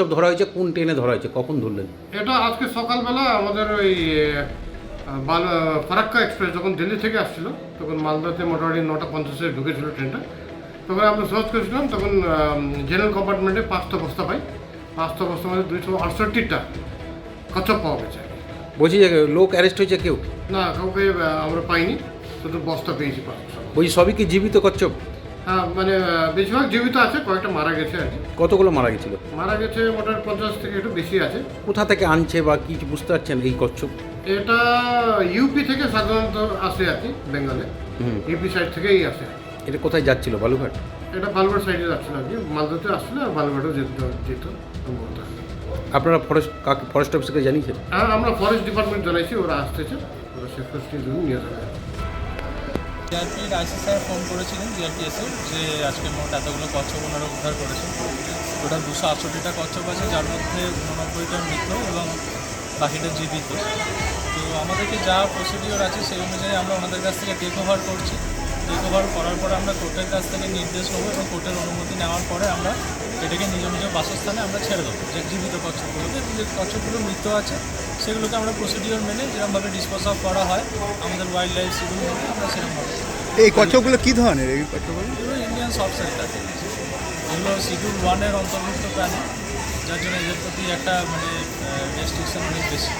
সব ধরা হয়েছে কোন ট্রেনে ধরা হয়েছে কখন ধরলেন? এটা আজকে সকালবেলা আমাদের ওই ফারাক্কা এক্সপ্রেস যখন দিল্লি থেকে আসছিল তখন মালদাতে মোটামুটি নটা পঞ্চাশে ঢুকেছিল ট্রেনটা তখন আমরা সার্চ করেছিলাম তখন জেনারেল কম্পার্টমেন্টে পাঁচটা বস্তা পাই। পাঁচটা বস্তার মধ্যে দুইশো আটষট্টিটা কচ্ছপ পাওয়া গেছে। বলছি যে লোক অ্যারেস্ট হয়েছে কেউ? না কাউকে আমরা পাইনি শুধু বস্তা পেয়েছি পাঁচটা বলছি সবই কি জীবিত কচ্ছপ? মানে বেশিরভাগ জীবিত আছে কয়েকটা মারা গেছে আর কি। কতগুলো মারা গেছিল? মারা গেছে মোটামুটি পঞ্চাশ থেকে একটু বেশি আছে। কোথা থেকে আনছে বা কি বুঝতে পারছেন এই কচ্ছপ? এটা ইউপি থেকে সাধারণত আসে আর কি বেঙ্গলে। ইউপি সাইড থেকেই আসে। এটা কোথায় যাচ্ছিল বালুঘাট এটা বালুঘাট সাইডে যাচ্ছিল আর কি মালদাতে আসছিল আর বালুঘাটও যেত যেত সম্ভবত। আপনারা ফরেস্ট কাকে ফরেস্ট অফিসকে জানিয়েছেন? আর আমরা ফরেস্ট ডিপার্টমেন্ট জানাইছি ওরা আসতেছে ওরা জন্য নিয়ে যাবে। জিআরপির আইসি স্যার ফোন করেছিলেন জিআরপিএসে যে আজকে মোট এতগুলো কচ্ছপ ওনারা উদ্ধার করেছেন। টোটাল দুশো আটষট্টিটা কচ্ছপ আছে, যার মধ্যে উননব্বইটা মৃত এবং বাকিটা জীবিত। তো আমাদেরকে যা প্রসিডিওর আছে সেই অনুযায়ী আমরা ওনাদের কাছ থেকে টেক ওভার করছি। টেক ওভার করার পরে আমরা কোর্টের কাছ থেকে নির্দেশ নেব এবং কোর্টের অনুমতি নেওয়ার পরে আমরা এটাকে নিজ নিজ বাসস্থানে আমরা ছেড়ে দেবো যে জীবিত কচ্ছপগুলোকে যে কচ্ছপগুলো মৃত আছে সেগুলোকে আমরা প্রসিডিওর মেনে যেরকমভাবে ডিসপোজ অফ করা হয় আমাদের ওয়াইল্ড লাইফ মেনে আমরা সেরকমভাবে এই কচ্ছপগুলো কী ধরনের এই কচ্ছপগুলো? ইন্ডিয়ান সব সেক্টর এগুলো শিডিউল ওয়ানের অন্তর্ভুক্ত প্রাণী যার জন্য এদের প্রতি একটা মানে রেস্ট্রিকশন অনেক বেশি।